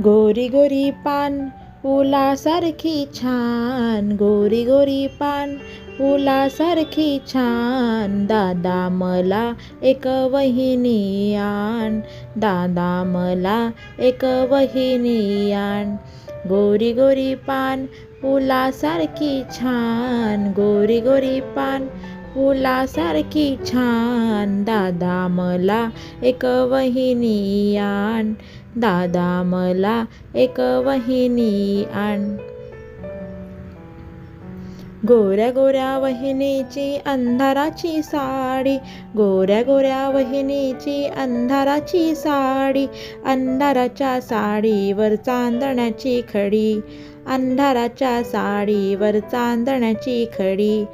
गोरी गोरी पान फुलासारखी छान. गोरी गोरी पान फुलासारखी छान. दादा मला एक वहिनी आण. दादा मला एक वहिनी आण. गोरी गोरी पान फुलासारखी छान. गोरी गोरी पान फुलासारखी छान. दादा मला एक वहिनी आण. दादा मला एक वहिनी आण. गोऱ्या गोऱ्या वहिनीची अंधाराची साडी गोऱ्या गोऱ्या वहिनीची अंधाराची साडी अंधाराच्या साडीवर चांदण्याची खडी. अंधाराच्या साडीवर चांदण्याची खडी.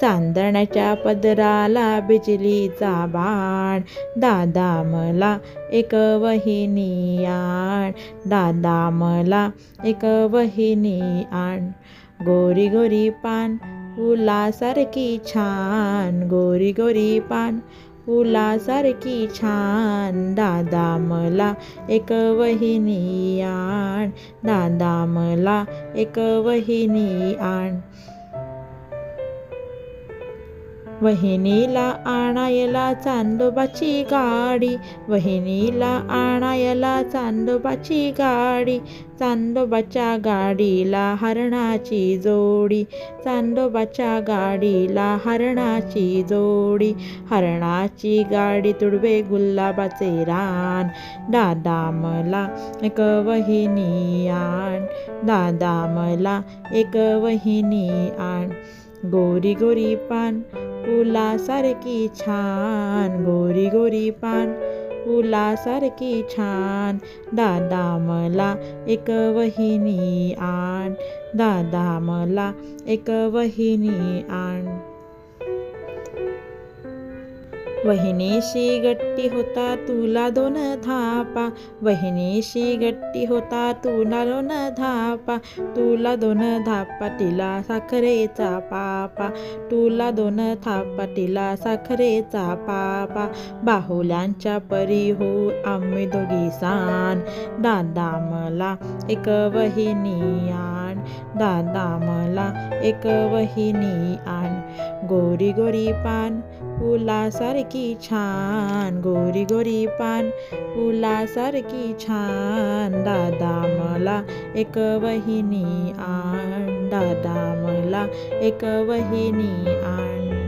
चांदण्याच्या पदराला बिजलीचा बाण दादा मला एक वहिनी आण. दादा मला एक वहिनी आण. गोरी गोरी पान फुलासारखी छान. गोरी गोरी पान फुलासारखी छान. दादा मला एक वहिनी आण. दादा मला एक वहिनी आण. वहिनीला आणायला चांदोबाची गाडी वहिनीला आणायला चांदोबाची गाडी चांदोबाच्या गाडीला हरणाची जोडी चांदोबाच्या गाडीला हरणाची जोडी हरणाची गाडी तुडवे गुलाबाचे रान दादा मला एक वहिनी आण दादा मला एक वहिनी आण. गोरी गोरी पान फुलासारखी छान. गोरी गोरी पान फुलासारखी छान. दादा मला एक वहिनी आण. दादा मला एक वहिनी आण. वहिनीशी गट्टी होता तुला दोन धापा वहिनीशी गट्टी होता तुला दोन धापा तुला दोन धापा तिला साखरेचा पापा. तुला दोन थापा तिला साखरेचा पापा. बाहुल्यांच्या परी हो आम्ही दोघी सान. दादा मला एक वहिनी दादा मला एक वहिनी आण. गोरी गोरी पान फुलासारखी छान. गोरी गोरी पान फुलासारखी छान. दादा मला एक वहिनी आण. दादा मला एक वहिनी आण.